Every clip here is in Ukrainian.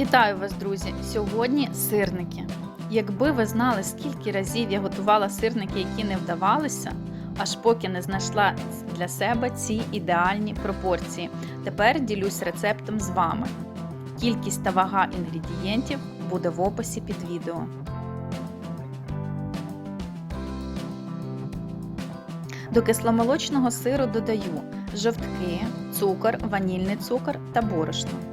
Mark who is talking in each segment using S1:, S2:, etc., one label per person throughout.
S1: Вітаю вас, друзі! Сьогодні сирники. Якби ви знали, скільки разів я готувала сирники, які не вдавалися, аж поки не знайшла для себе ці ідеальні пропорції. Тепер ділюсь рецептом з вами. Кількість та вага інгредієнтів буде в описі під відео. До кисломолочного сиру додаю жовтки, цукор, ванільний цукор та борошно.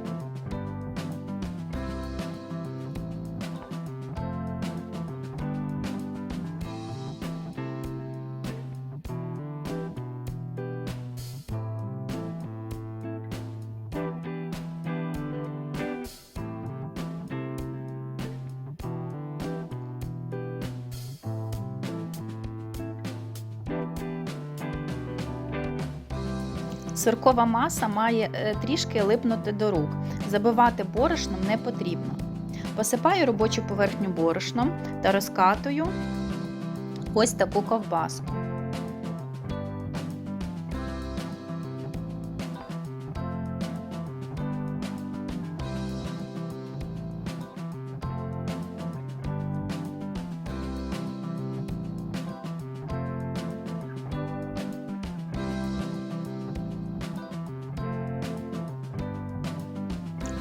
S1: Сиркова маса має е, трішки липнути до рук. Забивати борошном не потрібно. Посипаю робочу поверхню борошном та розкатую ось таку ковбаску.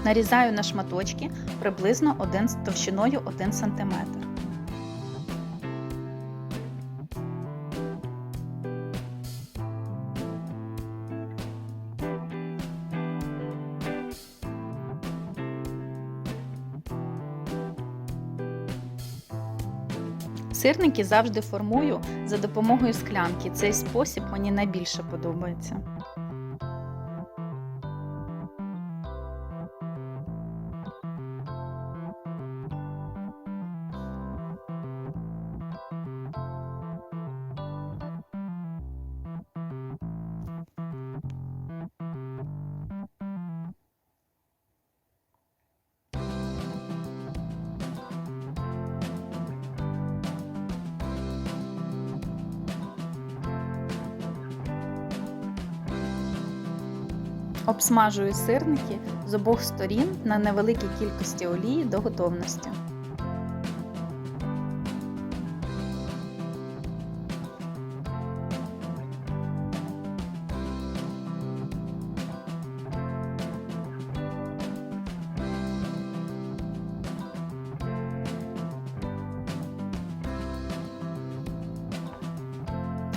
S1: Нарізаю на шматочки приблизно 1 з товщиною 1 см. Сирники завжди формую за допомогою склянки. Цей спосіб мені найбільше подобається. Обсмажую сирники з обох сторін на невеликій кількості олії до готовності.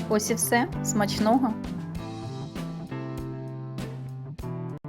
S1: Ось і все. Смачного!